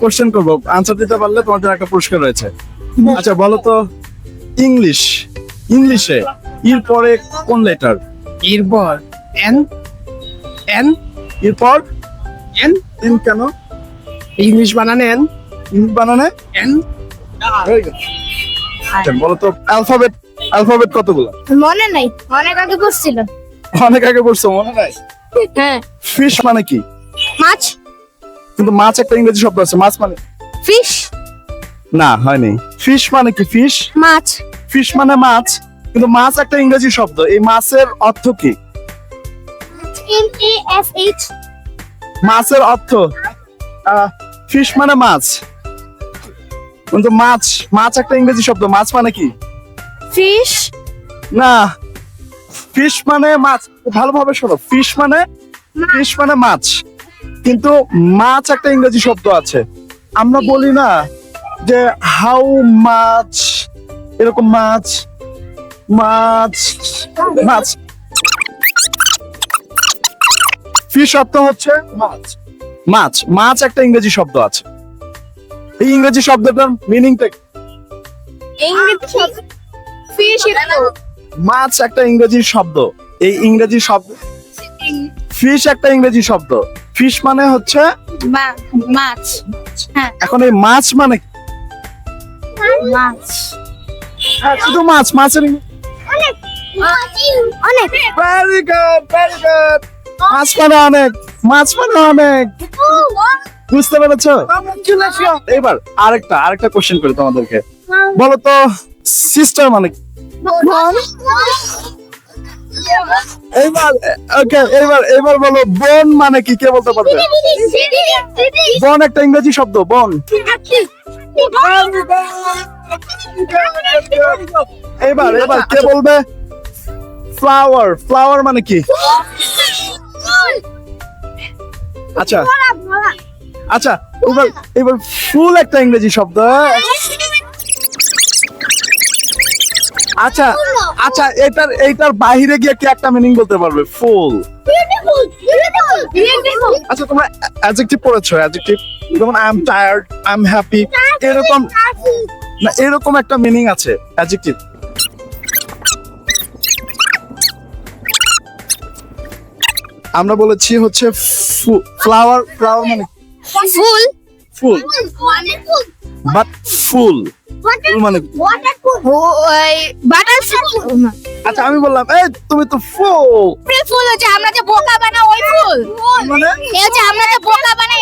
Question করব। Answer দিতে পারলে তোমার জন্য একটা পুরস্কার রয়েছে। আচ্ছা বলো তো ইংলিশ ইংলিশে এর পরে কোন লেটার এরপর এন এন এরপর এন ইন কেন? ইংলিশ বানানে এন ইন বানানে? এন আচ্ছা, বলো তো অ্যালফাবেট অ্যালফাবেট কতগুলো? মনে নাই অনেক আগে পড়ছিল। অনেক আগে পড়ছো মনে নাই? হ্যাঁ। ফিশ মানে কি? মাছ। কিন্তু মাছ একটা ইংরেজি শব্দ আছে মাছ মানে? ফিশ? না হয়নি। ফিশ মানে কি ফিশ? মাছ। ফিশ মানে মাছ কিন্তু মাছ একটা ইংরেজি শব্দ। এই মাছের অর্থ কি? মাছের অর্থ? ফিশ মানে মাছ। কিন্তু মাছ মাছ একটা ইংরেজি শব্দ। মাছ মানে কি? ফিশ। না ফিশ মানে মাছ। ভালোভাবে শোনো। ফিশ মানে ফিশ মানে মাছ। কিন্তু মাছ একটা ইংরেজি শব্দ আছে। আমরা বলি না যে হাউ মাছ এরকম মাছ মাছ মাছ। ফিশ অর্থ হচ্ছে মাছ। মাছ মাছ একটা ইংরেজি শব্দ আছে। এই ইংরেজি শব্দটার মিনিংটা ইংরেজি ফিশ মাছ একটা ইংরেজি শব্দ। এই ইংরেজি শব্দ ফিশ একটা ইংরেজি শব্দ। ফিশ মানে হচ্ছে মাছ। এখন এই মাছ মানে মাছ। হ্যাঁ, শুধু মাছ মাছের অনেক। অনেক। ভেরি গুড ভেরি গুড মাছ মানে অনেক মাছ মানে অনেক। বুঝতে পেরেছ? এবার আরেকটা আরেকটা কোশ্চেন করি তোমাদেরকে। বলো তো সিস্টার মানে? এইবার ওকে, এবার এবার বলো, বোন মানে কি? কে বলতে পারবে? বোন একটা ইংরেজি শব্দ, বোন। এবার এবার, কে বলবে? ফ্লাওয়ার ফ্লাওয়ার মানে কি? আচ্ছা। আচ্ছা এবার এবার ফুল একটা ইংরেজি শব্দ। আচ্ছা আচ্ছা এটার এইটার বাইরে গিয়ে কি একটা মিনিং বলতে পারবে? ফুল আচ্ছা তোমরা অ্যাডজেক্টিভ পড়েছো অ্যাডজেক্টিভ যেমন I am tired I am happy এরকম না এরকম একটা মিনিং আছে অ্যাডজেক্টিভ আমরা বলেছি হচ্ছে ফ্লাওয়ার ফ্লাওয়ার মানে ফুল ফুল বাট ফুল ফুল মানে বাটার আচ্ছা আমি বললাম এই তুমি তো ফুল। ফুল হচ্ছে আমরা যে বোকা বানাই ওই ফুল। মানে? এই যে আমরা যে বোকা বানাই